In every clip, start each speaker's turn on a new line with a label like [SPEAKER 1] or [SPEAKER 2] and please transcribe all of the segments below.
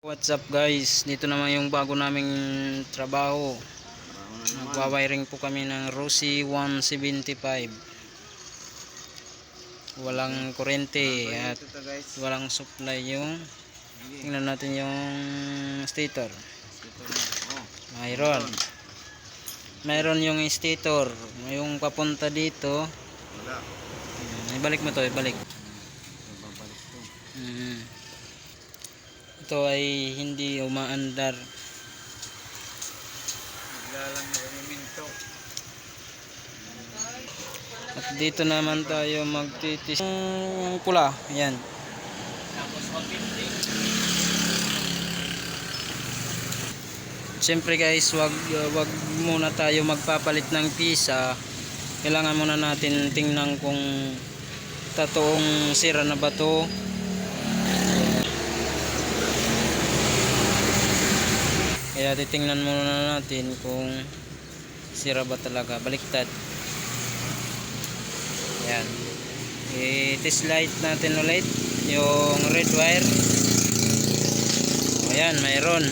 [SPEAKER 1] What's up guys? Dito naman yung bago naming trabaho. Nagwa-wiring po kami ng Rossi 175. Walang kurente at walang supply yung tingnan natin yung stator. Mayroon. Mayroon yung stator. Yung papunta dito. Ibalik mo to, ibalik. Ito ay hindi umaandar.
[SPEAKER 2] Naglalang na kami minto.
[SPEAKER 1] At dito naman tayo magtitis. Yung pula, yan.
[SPEAKER 2] Tapos 150.
[SPEAKER 1] Siyempre guys, wag wag muna tayo magpapalit ng pisa. Kailangan muna natin tingnan kung totoong sira na ba to. Kaya titingnan muna natin kung sira ba talaga. Baliktad. Yan. I-test light natin ulit yung red wire. O, Ayan, mayroon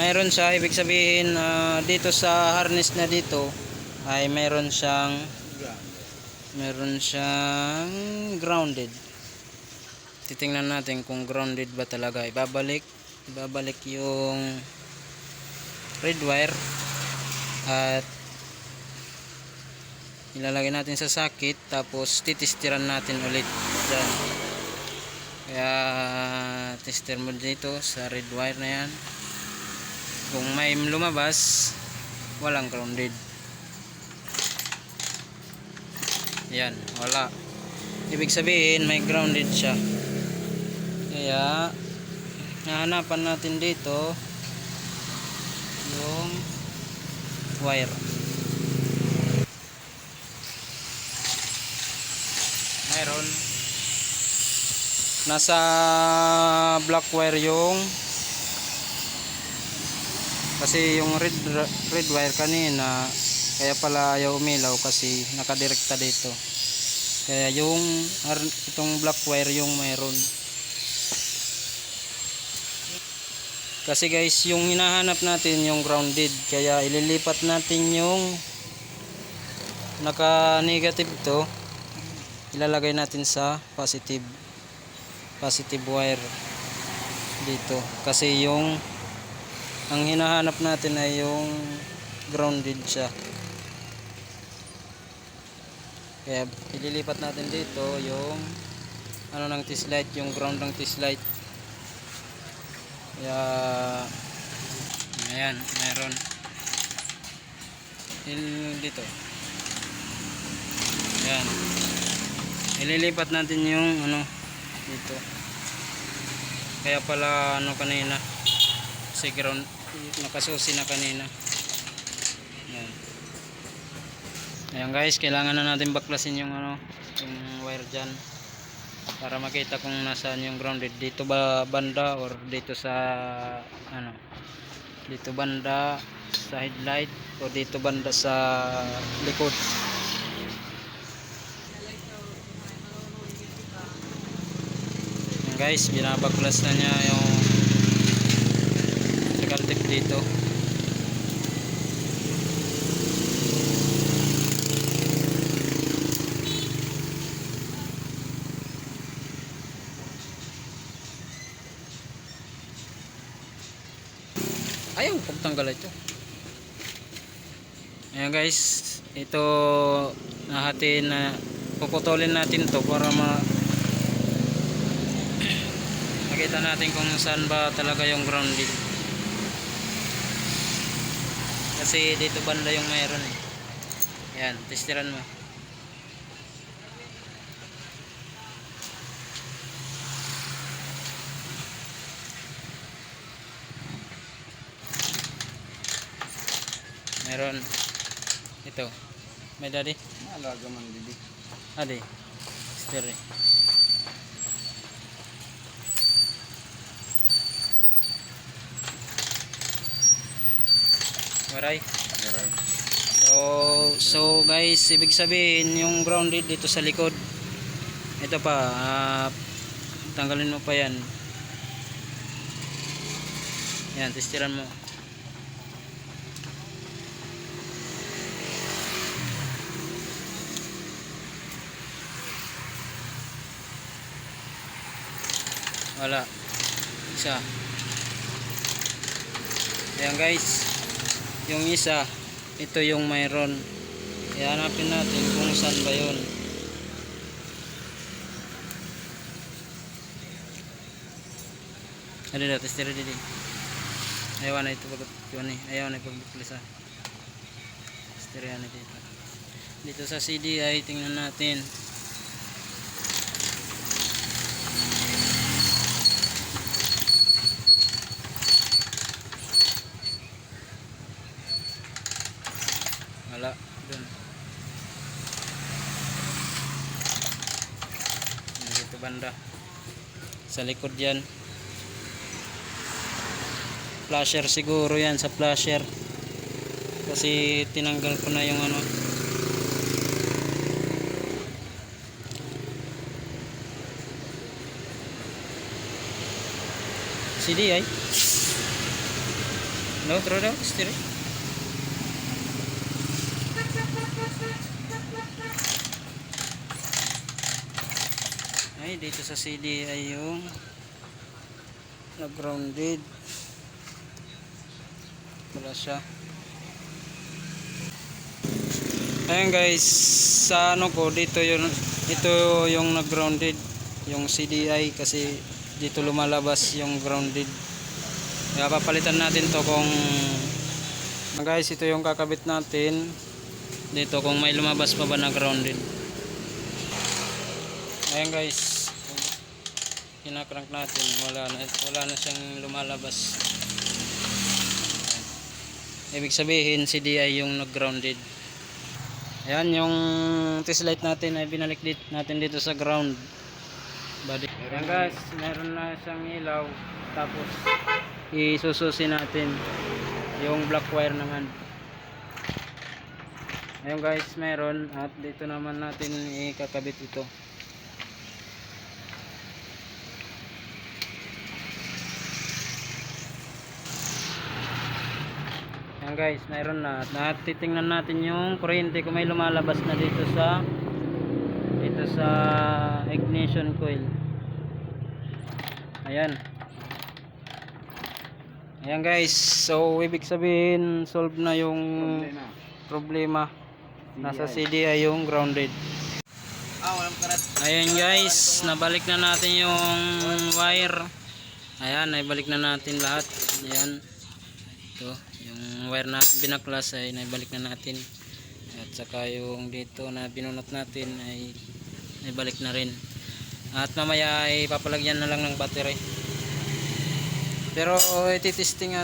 [SPEAKER 1] mayroon siya ibig sabihin ah, dito sa harness na dito ay mayroon siyang mayroon siyang grounded titingnan natin kung grounded ba talaga ibabalik ibabalik yung red wire at ilalagay natin sa sakit tapos titistiran natin ulit dyan. Kaya tester mo dito sa red wire na yan. Kung may lumabas walang grounded. Yan wala. Ibig sabihin may grounded siya. Kaya nahanapan natin dito yung wire. Mayroon nasa black wire yung kasi yung red red wire kanina kaya pala ayaw umilaw kasi nakadirekta dito. Kaya yung itong black wire yung mayroon kasi guys yung hinahanap natin yung grounded. Kaya ililipat natin yung naka negative to. Ilalagay natin sa positive positive wire dito. Kasi yung ang hinahanap natin ay yung grounded siya. Kaya ililipat natin dito yung ano ng test light yung ground ng test light kaya ayan meron Il, dito. Ayan. Ililipat natin yung ano dito. Kaya pala ano kanina si ground nakasusi na kanina. Yan ayan guys kailangan na natin baklasin yung ano yung wire dyan para makita kung nasaan yung grounded dito ba banda or dito sa ano dito banda sa headlight o dito banda sa likod. Guys binabaklas na niya yung tip dito ayaw pagtanggal ito. Ayan guys. Ito nahati na puputulin natin to para ma makita natin kung saan ba talaga yung grounded kasi dito banda yung mayroon eh. Yan testiran mo meron ito may daddy
[SPEAKER 2] Alaga man dili.
[SPEAKER 1] adi tester eh Maray.
[SPEAKER 2] Meron.
[SPEAKER 1] So, so guys, ibig sabihin yung grounded dito sa likod. Ito pa, ah, tanggalin mo pa yan. Yan, testiran mo. Wala. Isa. Ayan guys. Yung isa, ito yung mayroon. Kaya hanapin natin kung saan ba yun. Ano na, testera dito. Ayaw na ito pag yun eh. Ayaw na pagbuklisa. Testera na dito. Dito sa CDI, tingnan natin. Wala. Doon. Yan, Dito banda. Sa likod yan. Flasher siguro yan sa flasher. Kasi tinanggal ko na yung ano. CD ay. No, throw daw. Stereo. Ay, dito sa CD ay yung nag-grounded. Wala siya. Ayan guys, sa ano ko, dito yung, ito yung nag-grounded, yung CDI kasi dito lumalabas yung grounded. Kaya papalitan natin to kung guys, ito yung kakabit natin dito kung may lumabas pa ba na grounded. Ayan guys. Kinakrank natin. Wala na, wala na siyang lumalabas. Ibig sabihin si DI yung nag-grounded. Ayan yung test light natin ay binalik dit natin dito sa ground. Body. Ayan guys, meron na siyang ilaw. Tapos isususin natin yung black wire naman. Ayun guys, meron at dito naman natin ikakabit ito. Ayan guys, meron na. At titingnan natin yung kuryente kung may lumalabas na dito sa dito sa ignition coil. Ayan. Ayan guys, so ibig sabihin solve na yung problema. Nasa CDI yung grounded.
[SPEAKER 2] Ah.
[SPEAKER 1] Ayan guys, nabalik na natin yung wire. Ayan, naibalik na natin lahat. Ayan. Ito, wire na binaklas ay naibalik na natin. At saka yung dito na binunot natin ay naibalik na rin. At mamaya ay papalagyan na lang ng battery. Pero ititesting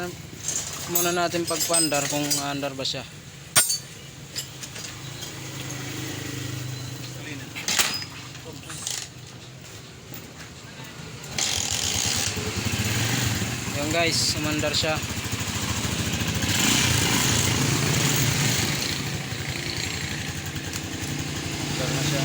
[SPEAKER 1] muna natin pag andar kung andar ba siya. Yung guys, sumandar siya. siya.